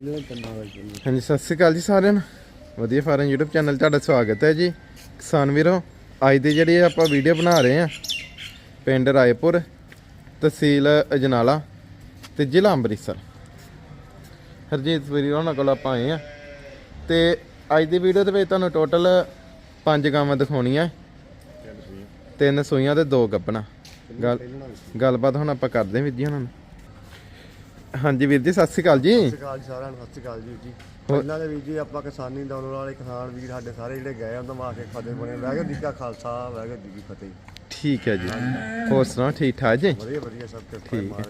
ਹਾਂਜੀ, ਸਤਿ ਸ਼੍ਰੀ ਅਕਾਲ ਜੀ ਸਾਰਿਆਂ ਨੂੰ। ਵਧੀਆ ਫਾਰਮ YouTube ਚੈਨਲ ਤੁਹਾਡਾ ਸਵਾਗਤ ਹੈ ਜੀ। ਕਿਸਾਨ ਵੀਰੋ, ਅੱਜ ਦੀ ਜਿਹੜੀ ਆਪਾਂ ਵੀਡੀਓ ਬਣਾ ਰਹੇ ਆ ਪਿੰਡ ਰਾਏਪੁਰ, ਤਹਿਸੀਲ ਅਜਨਾਲਾ ਤੇ ਜ਼ਿਲ੍ਹਾ ਅੰਮ੍ਰਿਤਸਰ। ਹਰਜੀਤ ਵੀਰ ਉਹਨਾਂ ਕੋਲ ਆਪਾਂ ਆਏ ਆ ਤੇ ਅੱਜ ਦੀ ਵੀਡੀਓ ਦੇ ਵਿੱਚ ਤੁਹਾਨੂੰ ਟੋਟਲ ਪੰਜ ਗਾਵਾਂ ਦਿਖਾਉਣੀਆਂ। ਤਿੰਨ ਸੂਈਆਂ ਤੇ ਦੋ ਗੱਬਣਾ ਗੱਲ ਗੱਲਬਾਤ ਹੁਣ ਆਪਾਂ ਕਰਦੇ ਹਾਂ ਵੀਰ ਜੀ ਉਹਨਾਂ ਨੂੰ ਹਾਂਜੀ ਵੀਰ ਜੀ ਸਤਿ ਸ਼੍ਰੀ ਅਕਾਲ ਜੀ। ਸਤਿ ਸ਼੍ਰੀ ਅਕਾਲ ਜੀ ਸਾਰਿਆਂ ਨੂੰ ਸਤਿ ਸ਼੍ਰੀ ਅਕਾਲ ਜੀ ਜੀ। ਪਹਿਲਾਂ ਦੇ ਵੀਰ ਜੀ ਆਪਾਂ ਕਿਸਾਨੀ ਅੰਦੋਲਨ ਵਾਲੇ ਕਿਸਾਨ ਵੀਰ ਸਾਡੇ ਸਾਰੇ ਜਿਹੜੇ ਗਏ ਉਹਨਾਂ ਵਾਸਤੇ ਫਤਿਹ ਬਣੇ ਵਾਹਿਗੁਰੂ ਜੀ ਕਾ ਖਾਲਸਾ ਵਾਹਿਗੁਰੂ ਜੀ ਕੀ ਫਤਿਹ। ਠੀਕ ਹੈ ਜੀ। ਹੋਰ ਸੁਣਾਓ ਠੀਕ ਠਾਕ ਜੀ? ਵਧੀਆ ਵਧੀਆ ਸਭ ਤੇ ਠੀਕ ਹੈ।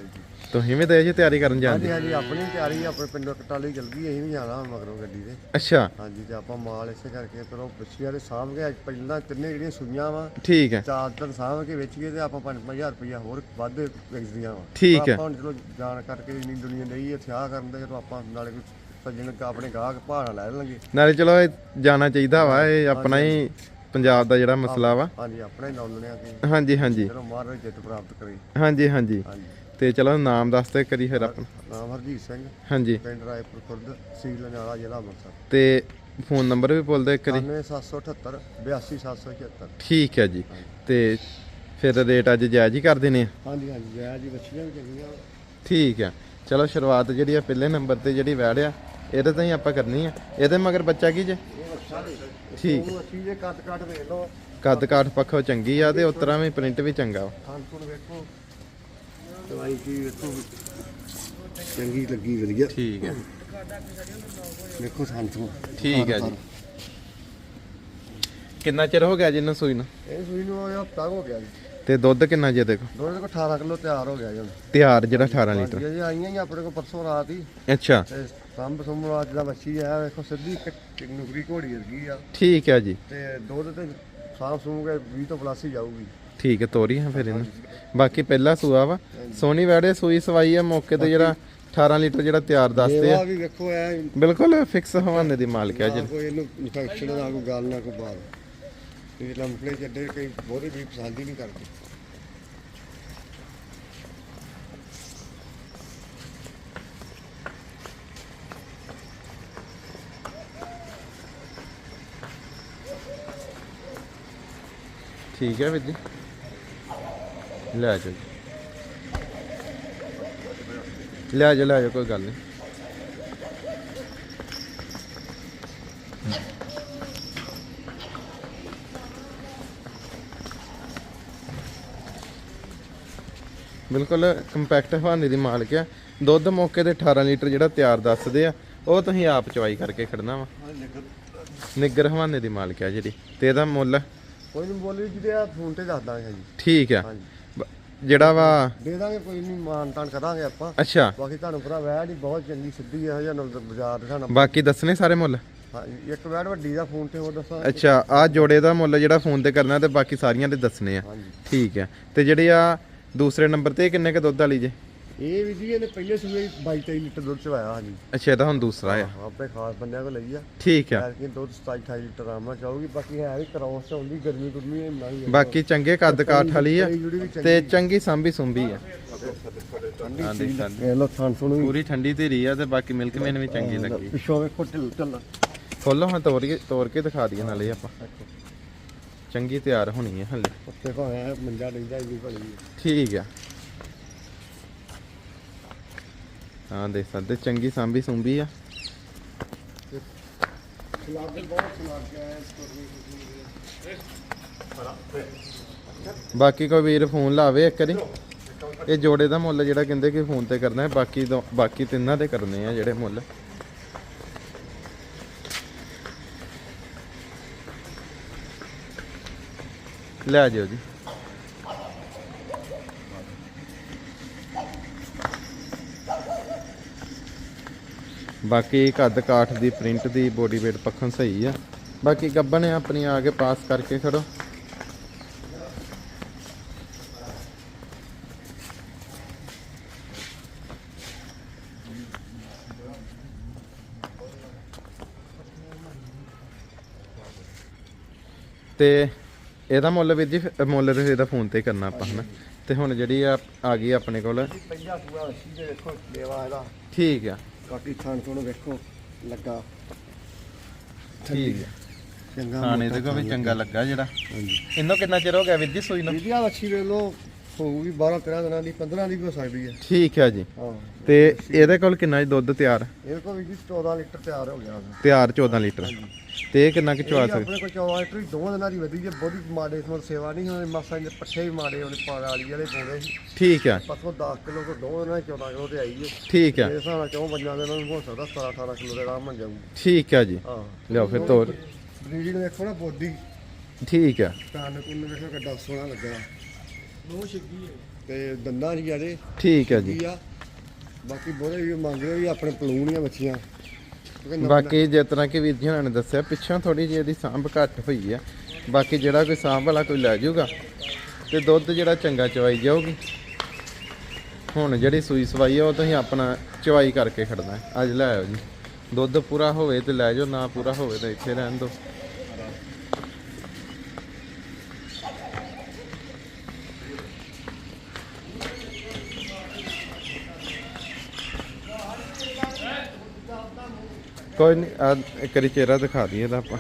ਤੁਸੀਂ ਵੀ ਤੇ ਜੀ ਤਿਆਰੀ ਕਰਨ ਜਾਂਦੇ? ਹਾਂਜੀ ਹਾਂਜੀ ਆਪਣੀ ਤਿਆਰੀ ਆਪਣੇ ਪਿੰਡੋਂ ਕਟਾਲੀ ਜਲ ਗਈ ਅਸੀਂ ਵੀ ਜਾਣਾ ਹੁਣ ਮਗਰੋਂ ਗੱਡੀ ਤੇ। ਅੱਛਾ। ਹਾਂਜੀ ਤੇ ਆਪਾਂ ਮਾਲ ਇਸੇ ਕਰਕੇ ਫਿਰ ਉਹ ਬੱਚਿਆਂ ਦੇ ਸਾਂਭ ਕੇ ਅੱਜ ਪਹਿਲਾਂ ਤਿੰਨੇ ਜਿਹੜੀਆਂ ਸੂਈਆਂ ਵਾ ਠੀਕ ਹੈ। ਚਾਰ ਦਿਨ ਸਾਂਭ ਕੇ ਵੇਚ ਗਏ ਤੇ ਆਪਾਂ 5000 ਰੁਪਇਆ ਹੋਰ ਵੱਧ ਵੇਚਦੀਆਂ ਵਾ। ਠੀਕ ਹੈ। ਆਪਾਂ ਹੁਣ ਚਲੋ ਜਾਣ ਕਰਕੇ ਇੰਨੀ ਦੁਨੀਆ ਨਹੀਂ ਇੱਥੇ ਆ ਕਰਨ ਦੇ ਜਦੋਂ ਆਪਾਂ ਨਾਲੇ ਕੋਈ ਸੱਜਣ ਆਪਣੇ ਗਾਹਕ ਭਾੜਾ ਲੈ ਲੈਣਗੇ। ਨਾਲੇ ਚਲੋ ਇਹ ਜਾਣਾ ਚਾਹੀਦਾ ਵਾ ਇਹ ਆਪਣਾ ਹੀ ਪੰਜਾਬ ਦਾ ਜਿਹੜਾ ਮਸਲਾ ਵਾ। ਹਾਂਜੀ ਆਪਣੇ ਨੌਲਣਿਆਂ ਕਿ ਹਾਂਜੀ ਹਾਂਜੀ। ਚਲੋ ਮਹਾਰਾਜ ਜਿੱਤ ਪ੍ਰਾਪਤ ਕਰੀ। ਹਾਂਜੀ ਹਾਂਜੀ। ਹਾਂਜੀ। ਤੇ ਚਲੋ ਨਾਮ ਦੱਸਦੇ ਕਰੀ ਫਿਰ ਆਪਣਾ। ਨਾਮ ਹਰਜੀਤ ਸਿੰਘ। ਹਾਂਜੀ। ਪਿੰਡ ਰਾਏਪੁਰ ਖੁਰਦ ਸੀਲ ਨਾਲਾ ਜ਼ਿਲ੍ਹਾ ਅੰਮ੍ਰਿਤਸਰ। ਤੇ ਫੋਨ ਨੰਬਰ ਵੀ ਬੋਲ ਦੇ ਕਰੀ 9778 82776 ਠੀਕ ਹੈ ਜੀ। ਤੇ ਫਿਰ ਰੇਟ ਅੱਜ ਜਾਇਜ਼ ਹੀ ਕਰ ਦੇਣੇ ਆ? ਹਾਂਜੀ ਹਾਂਜੀ ਜੈ ਜੀ ਬੱਚੀਆਂ ਵੀ ਚੰਗੀਆਂ। ਠੀਕ ਹੈ। ਚਲੋ ਸ਼ੁਰੂਆਤ ਜਿਹੜੀ ਆ ਪਹਿਲੇ ਨੰਬਰ ਤੇ ਜਿਹੜੀ ਵੈੜ ਆ ਇਹਦੇ ਤੋਂ ਹੀ ਆਪਾਂ ਕਰਨੀ ਆ। ਇਹਦੇ ਮਗਰ ਬੱਚਾ ਕੀ ਜੇ? ਠੀਕ। ਉਹ ਅੱਛੀ ਜੇ ਕੱਟ ਕੱਟ ਵੇਖ ਲਓ। ਕੱਦ ਕਾਠ ਪੱਖੋਂ ਚੰਗੀ ਆ ਤੇ ਉਤਰਾ ਵੀ ਪ੍ਰਿੰਟ ਵੀ ਚੰਗਾ ਵਾ। ਖੁਣ ਵੇਖੋ। ਦਵਾਈ ਕੀ ਵੇਖੋ। ਚੰਗੀ ਲੱਗੀ ਵਧੀਆ। ਠੀਕ ਹੈ। ਵੇਖੋ ਖਾਣ ਤੋਂ ਠੀਕ ਹੈ ਜੀ। ਕਿੰਨਾ ਚਿਰ ਹੋ ਗਿਆ ਜੀ ਇਹਨੂੰ ਸੂਈ ਨੂੰ? ਇਹ ਸੂਈ ਨੂੰ ਹਫਤਾ ਹੋ ਗਿਆ ਜੀ। ਤੇ ਦੁੱਧ ਕਿੰਨਾ ਜੇ ਦੇਖੋ? ਦੋਨੇ ਕੋ 18 ਕਿਲੋ ਤਿਆਰ ਹੋ ਗਿਆ ਜੀ ਤਿਆਰ ਜਿਹੜਾ 18 ਲੀਟਰ। ਜੀ ਆਈਆਂ ਹੀ ਆਪਣੇ ਕੋ ਪਰਸੋਂ ਰਾਤ ਹੀ। ਅੱਛਾ। ਸੰਭ ਸੁੰਭ ਰਾਤ ਦਾ ਬੱਚੀ ਆ ਵੇਖੋ ਸਿੱਧੀ ਇੱਕ ਨੁਕਰੀ ਘੋੜੀ ਵਰਗੀ ਆ। ਠੀਕ ਹੈ ਜੀ। ਤੇ ਦੁੱਧ ਤੇ ਸਾਫ਼ ਸੂਗੇ 20 ਤੋਂ ਪਲੱਸ ਹੀ ਜਾਊਗੀ। ਠੀਕ ਹੈ ਤੋਰੀ ਹਾਂ ਫਿਰ ਇਹਨੂੰ। ਬਾਕੀ ਪਹਿਲਾ ਸੂਆ ਵਾ। ਸੋਨੀ ਵੈੜੇ ਸੂਈ ਸਵਾਈ ਆ ਮੌਕੇ ਤੇ ਜਿਹੜਾ 18 ਲੀਟਰ ਜਿਹੜਾ ਤਿਆਰ ਦੱਸਦੇ ਆ। ਵੀ ਵੇਖੋ ਐ ਬਿਲਕੁਲ ਫਿਕਸ ਹਵਾਨੇ ਦੀ ਮਾਲਕ ਆ ਨਾ ਜੀ ਕੋਈ ਇਹਨੂੰ ਇਨਫੈਕਸ਼ਨ ਨਾ ਕੋਈ ਗੱਲ ਨਾ ਕੋਈ ਬਾਤ। ਇਹ ਲੰਪਲੇ ਚੱਡੇ ਕਈ ਬਹੁਤੇ ਵੀ ਪਸੰਦ ਹੀ ਨਹੀਂ ਕਰਦੇ। ਠੀਕ ਹੈ ਵੀਰ ਜੀ। ਲੈ ਜਾਓ ਜੀ। ਲੈ ਜਾਓ ਲੈ ਜਾਓ ਕੋਈ ਗੱਲ ਨਹੀਂ। ਬਿਲਕੁਲ ਕੰਪੈਕਟ ਹਵਾਨੇ ਦੀ ਮਾਲਕ ਆ। ਦੁੱਧ ਮੌਕੇ ਤੇ 18 ਲੀਟਰ ਜਿਹੜਾ ਤਿਆਰ ਦੱਸਦੇ ਆ ਉਹ ਤੁਸੀਂ ਆਪ ਚਵਾਈ ਕਰਕੇ ਖੜਨਾ ਵਾ। ਨਿੱਗਰ ਹਵਾਨੇ ਦੀ ਮਾਲਕ ਆ ਜਿਹੜੀ ਤੇ ਇਹਦਾ ਮੁੱਲ? ਕੋਈ ਨਹੀਂ ਬੋਲੀ ਜਿਹਦੇ ਆ ਫੋਨ ਤੇ ਦੱਸ ਦਾਂਗੇ ਜੀ। ਠੀਕ ਆ। ਹਾਂਜੀ। ਜਿਹੜਾ ਵਾ ਦੇ ਦਾਂਗੇ ਕੋਈ ਨਹੀਂ ਮਾਨ ਤਾਨ ਕਰਾਂਗੇ ਆਪਾਂ। ਅੱਛਾ। ਬਾਕੀ ਤੁਹਾਨੂੰ ਪਤਾ ਵੈੜ ਹੀ ਬਹੁਤ ਚੰਗੀ ਸਿੱਧੀ ਆ ਜਾਂ ਬਾਜ਼ਾਰ ਦੇ ਸਾਨੂੰ। ਬਾਕੀ ਦੱਸਣੇ ਸਾਰੇ ਮੁੱਲ? ਇੱਕ ਵੈੜ ਵੱਡੀ ਦਾ ਫੋਨ ਤੇ ਹੋਰ ਦੱਸਾਂ। ਅੱਛਾ ਆ ਜੋੜੇ ਦਾ ਮੁੱਲ ਜਿਹੜਾ ਫੋਨ ਤੇ ਕਰਨਾ ਤੇ ਬਾਕੀ ਸਾਰੀਆਂ ਦੇ ਦੱਸਣੇ ਆ। ਠੀਕ ਆ। ਤੇ ਜਿਹੜੇ ਆ ਦੂਸਰੇ ਨੰਬਰ ਤੇ ਕਿੰਨੇ ਕ ਦੁੱਧ ਵਾਲੀ ਜੇ? ਇਹ ਵੀ ਜੀ ਇਹਨੇ ਪਹਿਲੇ ਸੂਏ 22 23 ਲੀਟਰ ਦੁੱਧ ਚਵਾਇਆ ਹਾਂਜੀ। ਅੱਛਾ ਇਹਦਾ ਹੁਣ ਦੂਸਰਾ ਆ। ਆਪਣੇ ਖਾਸ ਬੰਦਿਆਂ ਕੋਲ ਲਈ ਆ। ਠੀਕ ਆ। ਐਲਕੀ ਦੁੱਧ 27 28 ਲੀਟਰ ਆਮਾ ਚਾਹੂਗੀ ਬਾਕੀ ਹੈ ਵੀ ਕਰਾਉਸ ਚ ਆਉਂਦੀ ਗਰਮੀ ਗੁਰਮੀ ਇਹ ਨਹੀਂ ਬਾਕੀ ਚੰਗੇ ਕੱਦ ਕਾਠ ਵਾਲੀ ਆ ਤੇ ਚੰਗੀ ਸਾਂਭੀ ਸੁੰਭੀ ਆ। ਠੰਡੀ ਇਹ ਲੋ ਸੁਣੂ ਪੂਰੀ ਠੰਡੀ ਧੀਰੀ ਆ ਤੇ ਬਾਕੀ ਮਿਲਕ ਮੈਨ ਵੀ ਚੰਗੀ ਲੱਗੀ। ਪਿੱਛੋਂ ਵੇਖੋ ਢਿੱਲ ਢਿੱਲ। ਖੋਲੋ ਹਾਂ ਤੋੜ ਕੇ ਤੋੜ ਕੇ ਦਿਖਾ ਦਈਏ ਨਾਲੇ ਆਪਾਂ। ਚੰਗੀ ਤਿਆਰ ਹੋਣੀ ਹੈ ਹਲੇ। ਉੱਤੇ ਭਾਵੇਂ ਮੰਜਾ ਡਿੰਦਾ ਜੀ ਭਲੀ ਠੀਕ ਆ। ਹਾਂ ਦੇਖ ਸਕਦੇ, ਚੰਗੀ ਸਾਂਭੀ ਸੁੰਭੀ ਆ। ਬਾਕੀ ਕੋਈ ਵੀਰ ਫੋਨ ਲਾਵੇ ਇੱਕ ਵਾਰੀ। ਇਹ ਜੋੜੇ ਦਾ ਮੁੱਲ ਜਿਹੜਾ ਕਹਿੰਦੇ ਕਿ ਫੋਨ ਤੇ ਕਰਨਾ ਹੈ, ਬਾਕੀ ਬਾਕੀ ਤਿੰਨਾਂ ਤੇ ਕਰਨੇ ਆ ਜਿਹੜੇ ਮੁੱਲ। ਲੈ ਜਿਓ ਜੀ। ਬਾਕੀ ਕੱਦ ਕਾਠ ਦੀ ਪ੍ਰਿੰਟ ਦੀ ਬੋਡੀ weight ਪੱਖੋਂ ਸਹੀ ਆ। ਬਾਕੀ ਗੱਬਨ ਨੇ ਆਪਣੀ ਆ ਕੇ ਪਾਸ ਕਰਕੇ ਖੜੋ। ਤੇ ਇਹਦਾ ਮੁੱਲ ਵੀਰ ਜੀ ਮੁੱਲ ਤੇ ਇਹਦਾ ਫੋਨ ਤੇ ਕਰਨਾ ਆਪਾਂ ਹਨਾ? ਤੇ ਹੁਣ ਜਿਹੜੀ ਆ ਆ ਗਈ ਆਪਣੇ ਕੋਲ। ਦੇ ਦੇਖੋ ਲੇਵਾ ਇਹਦਾ। ਠੀਕ ਆ। ਬਾਕੀ ਥਾਣ ਤੋਂ ਵੇਖੋ ਲੱਗਾ। ਠੀਕ ਹੈ। ਚੰਗਾ ਮੋਟਾ ਤੇ ਕੋ ਵੀ ਚੰਗਾ ਲੱਗਾ। ਜਿਹੜਾ। ਹਾਂਜੀ। ਇਹਨੂੰ ਕਿੰਨਾ ਚਿਰ ਹੋ ਗਿਆ ਵੀਰ ਜੀ ਸੂਈ ਨੂੰ? ਵੀਡੀਆ ਵੱਛੀ ਵੇਖ ਹੋਊਗੀ 12 13 ਦਿਨਾਂ ਦੀ 15 ਦੀ ਵੀ ਹੋ ਸਕਦੀ ਹੈ। ਠੀਕ ਹੈ ਜੀ। ਹਾਂ। ਤੇ ਇਹਦੇ ਕੋਲ ਕਿੰਨਾ ਜੀ ਦੁੱਧ ਤਿਆਰ? ਇਹ ਕੋਲ ਵੀ ਜੀ 14 ਲੀਟਰ ਤਿਆਰ ਹੋ ਗਿਆ। ਤਿਆਰ 14 ਲੀਟਰ। ਤੇ ਕਿੰਨਾ ਕੁ ਚਵਾ ਸਕਦੇ ਆਪਣੇ ਕੋਲ 14 ਲੀਟਰ ਦੋਵਾਂ ਦਿਨਾਂ ਦੀ ਵਧੀ ਜੇ ਬੋਡੀ ਮਾੜੇ ਸਮਰ ਸੇਵਾ ਨਹੀਂ ਹੋਣੀ ਮਾਸਾ ਦੇ ਪੱਠੇ ਵੀ ਮਾੜੇ ਉਹਨੇ ਪਾਲੀ ਵਾਲੇ ਪਾਉਂਦੇ ਸੀ। ਠੀਕ ਹੈ। ਪਰਸੋਂ 10 ਕਿਲੋ ਕੋ ਦੋ ਦਿਨਾਂ 'ਚ 14 ਕਿਲੋ ਤੇ ਆਈ ਹੈ। ਠੀਕ ਹੈ। ਇਹ ਹਿਸਾਬ ਨਾਲ ਚੋਂ ਪੰਜਾਂ ਦੇ ਨਾਲ ਹੋ ਸਕਦਾ 17 18 ਕਿਲੋ ਦੇ ਆਰਾਮ ਨਾਲ ਜਾਊ। ਠੀਕ ਹੈ ਜੀ। ਹਾਂ। ਲਿਆਓ ਫਿਰ ਤੋਰ। ਬਰੀਡ ਵੇਖੋ ਨਾ ਬੋਡੀ। ਠੀਕ ਹੈ। ਕੰਨ ਕੁੰਨ ਵੇਖੋ ਕਿੱਡਾ ਸੋਹਣਾ ਲੱਗਾ ਬਹੁਤ ਛਿੱਗੀ ਹੈ ਤੇ ਦੰਦਾਂ ਜੀ ਜਿਹੜੇ। ਠੀਕ ਹੈ ਜੀ। ਆ। ਬਾਕੀ ਬੋਲੇ ਵੀ ਮੰਗਦੇ ਵੀ ਆਪਣੇ ਪਲੂਣੀਆਂ ਬੱਚੀਆਂ ਬਾਕੀ ਜਿਸ ਤਰ੍ਹਾਂ ਕਿ ਵੀਰ ਜੀ ਹੋਣਾ ਨੇ ਦੱਸਿਆ ਪਿੱਛੋਂ ਥੋੜੀ ਜਿਹੀ ਇਹਦੀ ਸਾਂਭ ਘੱਟ ਹੋਈ ਆ। ਬਾਕੀ ਜਿਹੜਾ ਕੋਈ ਸਾਂਭ ਵਾਲਾ ਕੋਈ ਲੈ ਜਾਊਗਾ ਤੇ ਦੁੱਧ ਜਿਹੜਾ ਚੰਗਾ ਚਵਾਈ ਜਾਊਗੀ। ਹੁਣ ਜਿਹੜੀ ਸੂਈ ਸਵਾਈ ਆ ਉਹ ਤੁਸੀਂ ਆਪਣਾ ਚਵਾਈ ਕਰਕੇ ਖੜਨਾ। ਅੱਜ ਲੈ ਆਓ ਜੀ। ਦੁੱਧ ਪੂਰਾ ਹੋਵੇ ਤੇ ਲੈ ਜਾਓ ਨਾ ਪੂਰਾ ਹੋਵੇ ਤਾਂ ਇੱਥੇ ਰਹਿਣ ਦਿਓ। ਕੋਈ ਨਹੀਂ ਆ ਇੱਕ ਵਾਰੀ ਚਿਹਰਾ ਦਿਖਾ ਦਈਏ ਤਾਂ ਆਪਾਂ।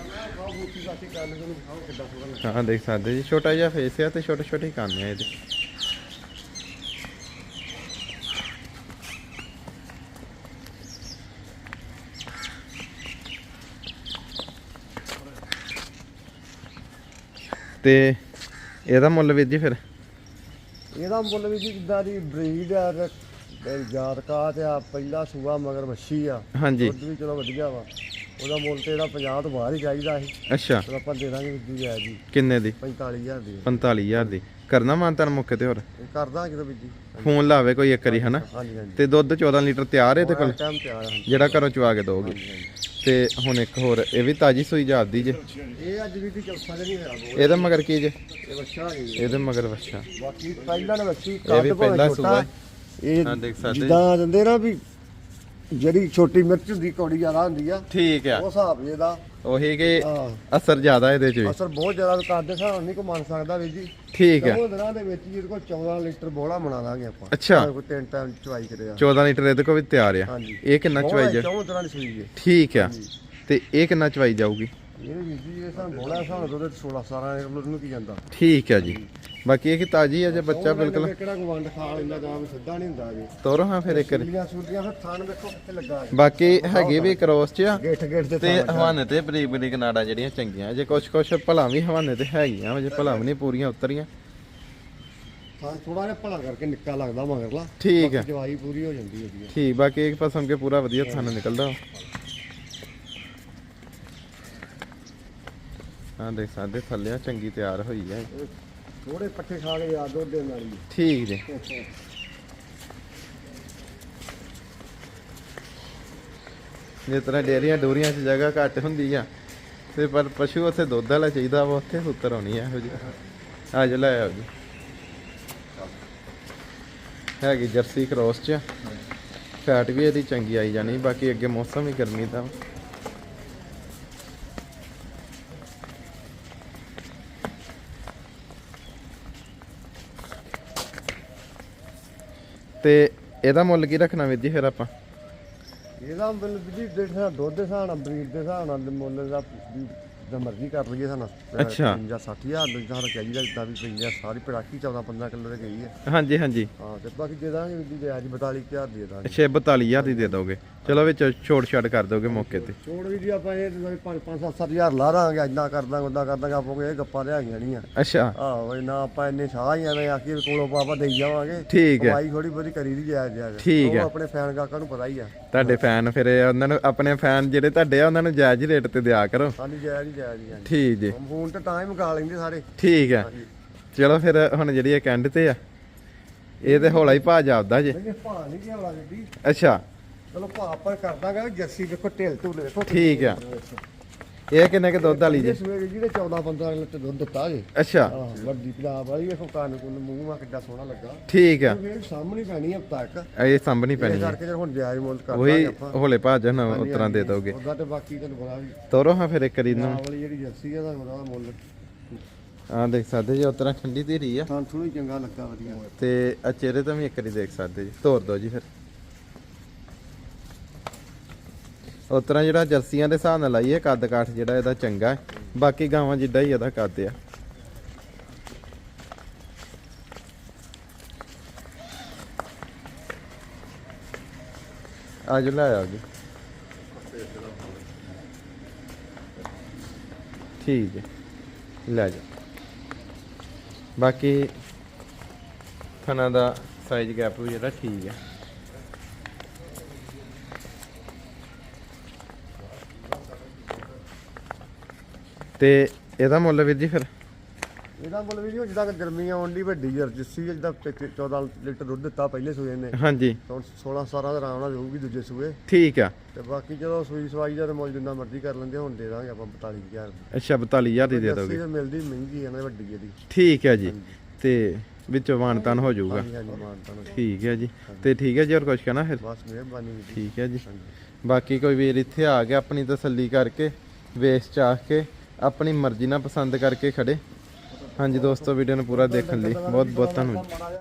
ਹਾਂ, ਦੇਖ ਸਕਦੇ ਜੀ, ਛੋਟਾ ਜਿਹਾ ਫੇਸ ਆ ਤੇ ਛੋਟੇ ਛੋਟੇ ਕੰਨ ਆ ਇਹਦੇ। ਤੇ ਇਹਦਾ ਮੁੱਲ ਵੀਰ ਜੀ ਫਿਰ? ਇਹਦਾ ਮੁੱਲ ਵੀ ਜੀ ਜਿੱਦਾਂ ਦੀ ਬਰੀਡ ਆ ਤੇ ਤੇ ਜਾਤ ਕਾਤ ਆ ਪਹਿਲਾ ਸੂਆ ਮਗਰ ਮੱਛੀ ਆ। ਹਾਂਜੀ। ਦੁੱਧ ਵੀ ਚਲੋ ਵਧੀਆ ਵਾ। ਉਹਦਾ ਮੁੱਲ ਤੇ ਜਿਹੜਾ 50 ਤੋਂ ਬਾਹਰ ਹੀ ਚਾਹੀਦਾ ਸੀ। ਅੱਛਾ। ਚਲੋ ਆਪਾਂ ਦੇ ਦਾਂਗੇ ਵਿੱਦੀ ਜਾਇ ਜੀ। ਕਿੰਨੇ ਦੀ? 45000 ਦੀ। 45000 ਦੀ। ਕਰਨਾ ਮਾਨਤਾਨ ਮੌਕੇ ਤੇ ਹੋਰ? ਇਹ ਕਰਦਾ ਕਿਦੋਂ ਵਿੱਦੀ ਫੋਨ ਲਾਵੇ ਕੋਈ ਇੱਕ ਵਾਰੀ ਹਨਾ? ਹਾਂਜੀ ਹਾਂਜੀ। ਤੇ ਦੁੱਧ 14 ਲੀਟਰ ਤਿਆਰ ਹੈ ਤੇ ਕੋਲ? ਟਾਈਮ ਤੇ ਆ ਜਿਹੜਾ ਘਰੋਂ ਚਵਾ ਕੇ ਦੋਗੇ ਤੇ ਹੁਣ ਇੱਕ ਹੋਰ ਇਹ ਵੀ ਤਾਜੀ ਸੂਈ ਜਾਂਦੀ ਜੇ? ਇਹ ਅੱਜ ਵੀ ਦੀ ਚੌਥਾ ਦਿਨ ਹੀ ਹੋਇਆ ਬੋਲ। ਇਹਦੇ ਮਗਰ ਕੀ ਜੇ? ਇਹ ਹੈ ਇਹਦੇ ਮਗਰ ਵੱਛਾ। ਬਾਕੀ ਪਹਿਲਾਂ ਨੇ ਬੱਚੀ ਇਹ ਕੱਦ ਵੀ ਪਹਿਲਾ ਸੂਆ। ਇਹ ਹਾਂ, ਦੇਖ ਸਕਦੇ ਜੀ। ਜਿੱਦਾਂ ਦਿੰਦੇ ਨਾ ਵੀ ਜਿਹੜੀ ਛੋਟੀ ਮਿਰਚ ਹੁੰਦੀ ਕੌੜੀ ਜ਼ਿਆਦਾ ਹੁੰਦੀ ਆ ਠੀਕ ਆ। ਉਹ ਹਿਸਾਬ ਜਿਹਦਾ ਉਹੀ ਕਿ ਹਾਂ। ਅਸਰ ਜ਼ਿਆਦਾ ਇਹਦੇ ਚ ਵੀ। ਅਸਰ ਬਹੁਤ ਜ਼ਿਆਦਾ ਕਰਦੇ ਹਿਸਾਬ ਨਹੀਂ ਕੋ ਮੰਨ ਸਕਦਾ ਵੀ ਜੀ। ਠੀਕ ਆ। ਦੋ ਦਿਨਾਂ ਦੇ ਵਿੱਚ ਹੀ ਇਹਦੇ ਕੋਲ 14 ਲੀਟਰ ਬੋਲਾ ਬਣਾ ਲਾਂਗੇ ਆਪਾਂ। ਅੱਛਾ। ਕੋਈ ਤਿੰਨ ਟਾਈਮ ਚਵਾਈ ਕਰਿਆ। 14 ਲੀਟਰ ਇਹਦੇ ਕੋਲ ਵੀ ਤਿਆਰ ਆ। ਹਾਂਜੀ। ਇਹ ਕਿੰਨਾ ਚਵਾਈ ਜਾ ਚੌਂ ਤਰ੍ਹਾਂ ਦੀ ਸੂਈ ਹੈ। ਠੀਕ ਆ। ਤੇ ਇਹ ਕਿੰਨਾ ਚਵਾਈ ਜਾਊਗੀ? ਇਹ ਵੀ ਜੀ ਇਹ ਸਾਨੂੰ ਬੋਲਾ ਨਾਲ ਦੁੱਧ 16 17 ਲੀਟਰ ਨੂੰ ਕੀ ਜਾਂਦਾ। ਠੀਕ ਆ ਜੀ। ਬਾਕੀ ਇਹ ਕਿ ਤਾਜੀ ਆ ਜੇ ਬੱਚਾ ਬਿਲਕੁਲ। ਕਿਹੜਾ ਕੋਈ ਵੰਡ ਖਾ ਲੈਂਦਾ ਜਾਂ ਵੀ ਸਿੱਧਾ ਨਹੀਂ ਹੁੰਦਾ ਜੀ। ਤੋਰੋ ਹਾਂ ਫਿਰ ਇੱਕ ਵਾਰੀ। ਸੂਲੀਆਂ ਸੂਲੀਆਂ ਫਿਰ ਥਾਨ ਵੇਖੋ ਕਿੱਥੇ ਲੱਗਾ ਹੈ ਬਾਕੀ ਹੈਗੇ ਵੀ ਕ੍ਰੋਸ ਚ ਆ। ਗੇਟ ਗੇਟ ਤੇ ਤੇ ਹਵਾਨੇ ਤੇ ਬਰੀਕ ਬਰੀਕ ਨਾੜਾਂ ਜਿਹੜੀਆਂ ਚੰਗੀਆਂ। ਜੇ ਕੁਛ ਕੁਛ ਭਲਾ ਵੀ ਹਵਾਨੇ ਤੇ ਹੈਗੀਆਂ ਜੇ ਭਲਾ ਵੀ ਨਹੀਂ ਪੂਰੀਆਂ ਉਤਰੀਆਂ। ਥਾਨ ਥੋੜਾ ਜਿਹਾ ਭਲਾ ਕਰਕੇ ਨਿੱਕਾ ਲੱਗਦਾ ਮਗਰਲਾ। ਠੀਕ ਆ। ਜਵਾਈ ਪੂਰੀ ਹੋ ਜਾਂਦੀ ਹੈ ਜੀ। ਠੀਕ ਬਾਕੀ ਇੱਕ ਪਸਮ ਕੇ ਪੂਰਾ ਵਧੀਆ ਥਾਨ ਨਿਕਲਦਾ ਹਾਂ ਦੇਖ ਸਕਦੇ ਥੱਲਿਆਂ ਚੰਗੀ ਤਿਆਰ ਹੋਈ ਹੈ ਥੋੜੇ ਪੱਠੇ ਖਾ ਕੇ ਯਾਦ ਦੁੱਧ ਦੇਣ ਵਾਲੀ ਠੀਕ ਜੀ। ਜਿਸ ਤਰ੍ਹਾਂ ਡੇਰੀਆਂ ਡੋਰੀਆਂ 'ਚ ਜਗ੍ਹਾ ਘੱਟ ਹੁੰਦੀ ਆ ਤੇ ਪਰ ਪਸ਼ੂ ਉੱਥੇ ਦੁੱਧ ਵਾਲਾ ਚਾਹੀਦਾ ਵਾ ਉੱਥੇ ਸੁੱਤਰ ਹੋਣੀ ਆ ਇਹੋ ਜੀ ਆ ਜਾ ਲੈ ਆਓ ਜੀ। ਹੈਗੀ ਜਰਸੀ ਕ੍ਰੋਸ 'ਚ। ਫੈਟ ਵੀ ਇਹਦੀ ਚੰਗੀ ਆਈ ਜਾਣੀ ਬਾਕੀ ਅੱਗੇ ਮੌਸਮ ਵੀ ਗਰਮੀ ਦਾ ਤੇ ਇਹਦਾ ਮੁੱਲ ਕੀ ਰੱਖਣਾ ਵੀਰ ਜੀ ਫਿਰ ਆਪਾਂ? ਇਹਦਾ ਬਿਲ ਜੀ ਦੇਖਣਾ ਦੁੱਧ ਦੇ ਹਿਸਾਬ ਨਾਲ ਬਰੀਡ ਦੇ ਹਿਸਾਬ ਨਾਲ ਮੁੱਲ ਦਾ ਵੀ ਜਿੱਦਾਂ ਮਰਜ਼ੀ ਕਰ ਲਈਏ ਸਾਨੂੰ। ਅੱਛਾ। 50 60000 ਦਾ ਜਿੱਦਾਂ ਚਾਹੀਦਾ ਜਿੱਦਾਂ ਵੀ ਪਈਆਂ ਸਾਰੀ ਪੜਾਕੀ 14 15 ਕਿਲੋ ਦੇ ਗਈ ਹੈ। ਹਾਂਜੀ ਹਾਂਜੀ। ਹਾਂ ਤੇ ਬਾਕੀ ਦੇ ਦਾਂਗੇ ਵੀ ਜੀ ਅੱਜ 42000 ਦੇ ਦਾਂਗੇ। ਅੱਛਾ 42000 ਦੀ ਦੇ ਦੋਗੇ। ਚਲੋ ਵਿੱਚ ਛੋਟ ਛਾਟ ਕਰ ਦੋਗੇ ਮੌਕੇ ਤੇ। ਛੋੜ ਵੀ ਜੀ ਆਪਾਂ ਇਹ 5 5 7 7000 ਲਾ ਦਾਂਗੇ ਇਦਾਂ ਕਰ ਦਾਂਗੇ ਉਦਾਂ ਕਰ ਦਾਂਗੇ ਆਪੋ ਇਹ ਗੱਪਾਂ ਲਿਆਈਆਂ ਨਹੀਂ ਆ ਅੱਛਾ। ਆਹੋ ਇਹ ਨਾ ਆਪਾਂ ਇੰਨੇ ਸਾਹ ਹੀ ਐਵੇਂ ਆਖੀ ਕੋਲੋਂ ਪਾਪਾ ਦੇਈ ਜਾਵਾਂਗੇ। ਠੀਕ ਹੈ। ਕਮਾਈ ਥੋੜੀ ਬਹੁਤੀ ਕਰੀ ਦੀ ਜਾਇਜ਼ ਜਾਇਜ਼। ਠੀਕ ਉਹ ਹੈ। ਆਪਣੇ ਫੈਨ ਗਾਕਾਂ ਨੂੰ ਪਤਾ ਹੀ ਆ। ਤੁਹਾਡੇ ਫੈਨ ਫਿਰ ਉਹਨਾਂ ਨੂੰ ਆਪਣੇ ਫੈਨ ਜਿਹੜੇ ਤੁਹਾਡੇ ਆ ਉਹਨਾਂ ਨੂੰ ਜਾਇਜ਼ ਰੇਟ ਤੇ ਦਿਆ ਕਰੋ। ਹਾਂਜੀ ਜਾਇਜ਼ ਹੀ ਜਾਇਜ਼ ਹੀ ਠੀਕ ਜੀ। ਫੋਨ ਤੇ ਤਾਂ ਹੀ ਮੰਗਾ ਲੈਂਦੇ ਸਾਰੇ। ਠੀਕ ਹੈ। ਚਲੋ ਫਿਰ ਹੁਣ ਜਿਹੜੀ ਇਹ ਕੈਂਡ ਤੇ ਆ ਇਹ ਤੇ ਹੌਲਾ ਹੀ ਭਾ ਜਾਪਦਾ ਜੇ। ਨਹੀਂ ਭਾ ਨਹੀਂ ਗਿਆ ਵਾਲਾ ਜੀ ਅੱਛਾ। ਚਲੋ ਭਾ ਆਪਾਂ ਕਰ ਦਾਂਗੇ ਜੱਸੀ ਵੇਖੋ ਢਿੱਲ ਢੁੱਲ ਵੇਖੋ ਠੀਕ ਆ। ਇਹ ਕਿੰਨੇ ਕੇ ਦੁੱਧ ਵਾਲੀ ਜੀ? ਜਿਹੜੇ 14 15 ਲੀਟਰ ਦੁੱਧ ਦਿੱਤਾ ਜੀ। ਅੱਛਾ। ਵੱਡੀ ਪੰਜਾਬ ਵਾਲੀ ਵੇਖੋ ਕੰਨ ਕੁੰਨ ਮੂੰਹ ਆ ਕਿੱਡਾ ਸੋਹਣਾ ਲੱਗਾ। ਠੀਕ ਆ। ਇਹ ਸਾਹਮਣੇ ਪੈਣੀ ਹਫਤਾ ਇੱਕ ਇਹ ਇਹ ਪੈਣੀ ਹੈ ਕਰਕੇ ਹੁਣ ਜਾਇਜ਼ ਮੁੱਲ ਕਰ ਉਹੀ ਦਾਂਗੇ ਆਪਾਂ। ਹੌਲੇ ਭਾਜਨ ਉਤਰਾਂ ਦੇ ਦੋਗੇ। ਉਹਦਾ ਤੇ ਬਾਕੀ ਤੈਨੂੰ ਪਤਾ ਵੀ ਤੋਰੋ ਹਾਂ ਫਿਰ ਇੱਕ ਨੂੰ ਆਹ ਵਾਲੀ ਜਿਹੜੀ ਜੱਸੀ ਆ ਦਾ ਉਹਦਾ ਮੁੱਲ। ਆ ਦੇਖ ਸਕਦੇ ਜੀ ਉਤਰਾਂ ਠੰਡੀ ਧੀਰੀ ਆ। ਤਾਂ ਥੋੜਾ ਹੀ ਚੰਗਾ ਲੱਗਾ ਵਧੀਆ। ਤੇ ਆ ਚਿਹਰੇ ਤੋਂ ਵੀ ਇੱਕ ਵਾਰੀ ਦੇਖ ਸਕਦੇ ਜੀ। ਤੋਰ ਦੋ ਜੀ ਫਿਰ। ਉਸ ਤਰ੍ਹਾਂ ਜਿਹੜਾ ਜਰਸੀਆਂ ਦੇ ਹਿਸਾਬ ਨਾਲ ਲਾਈਏ, ਕੱਦ ਕਾਠ ਜਿਹੜਾ ਇਹਦਾ ਚੰਗਾ ਹੈ। ਬਾਕੀ ਗਾਵਾਂ ਜਿੱਦਾਂ ਹੀ ਇਹਦਾ ਕੱਦ ਆ। ਆਜੋ ਲੈ ਆ ਜੀ। ਠੀਕ ਹੈ। ਲੈ ਜਾ ਬਾਕੀ ਥਣਾ ਦਾ ਸਾਈਜ਼ ਗੈਪ ਵੀ ਜਿਹੜਾ ਠੀਕ ਹੈ। ਤੇ ਇਹਦਾ ਮੁੱਲ ਵੀਰ ਜੀ ਫਿਰ? ਇਹਦਾ ਮੁੱਲ ਵੀ ਜਿੱਦਾਂ ਕਿ ਗਰਮੀਆਂ ਆਉਣ ਦੀ ਵੱਡੀ ਜਰਸੀ ਜਿੱਦਾਂ 14 ਲੀਟਰ ਦੁੱਧ ਦਿੱਤਾ ਪਹਿਲੇ ਸੂਏ ਨੇ। ਹਾਂਜੀ। ਹੁਣ 16 17 ਦਾ ਆਰਾਮ ਨਾਲ ਦੂਜੇ ਸੂਏ। ਠੀਕ ਆ। ਤੇ ਬਾਕੀ ਜਦੋਂ ਸੂਈ ਸਵਾਈ ਦਾ ਤੇ ਮੁੱਲ ਜਿੰਨਾ ਮਰਜ਼ੀ ਕਰ ਲੈਂਦੇ ਹੁਣ ਦੇ ਦਾਂਗੇ ਆਪਾਂ 45000 ਦੀ। ਅੱਛਾ 42000 ਦੀ ਦੇ ਦੋਗੇ। ਤਾਂ ਮਿਲਦੀ ਮਹਿੰਗੀ ਹੈ ਨਾ ਵੱਡੀ ਇਹਦੀ। ਠੀਕ ਹੈ ਜੀ। ਤੇ ਵਿੱਚੋਂ ਵਾਨਤਾਨ ਹੋ ਜਾਊਗਾ। ਠੀਕ ਹੈ ਜੀ। ਤੇ ਠੀਕ ਹੈ ਜੀ ਹੋਰ ਕੁਝ ਕਹਿਣਾ ਫਿਰ? ਬਸ ਮਿਹਰਬਾਨੀ ਠੀਕ ਹੈ ਜੀ। ਬਾਕੀ ਕੋਈ ਵੀਰ ਇੱਥੇ ਆ ਗਿਆ ਆਪਣੀ ਤਸੱਲੀ ਕਰਕੇ ਵੇਚ ਚਾਹ ਕੇ ਆਪਣੀ ਮਰਜ਼ੀ ਨਾਲ ਪਸੰਦ ਕਰਕੇ ਖੜੇ। ਹਾਂਜੀ ਦੋਸਤੋ ਵੀਡੀਓ ਨੂੰ ਪੂਰਾ ਦੇਖਣ ਲਈ ਬਹੁਤ ਬਹੁਤ ਧੰਨਵਾਦ।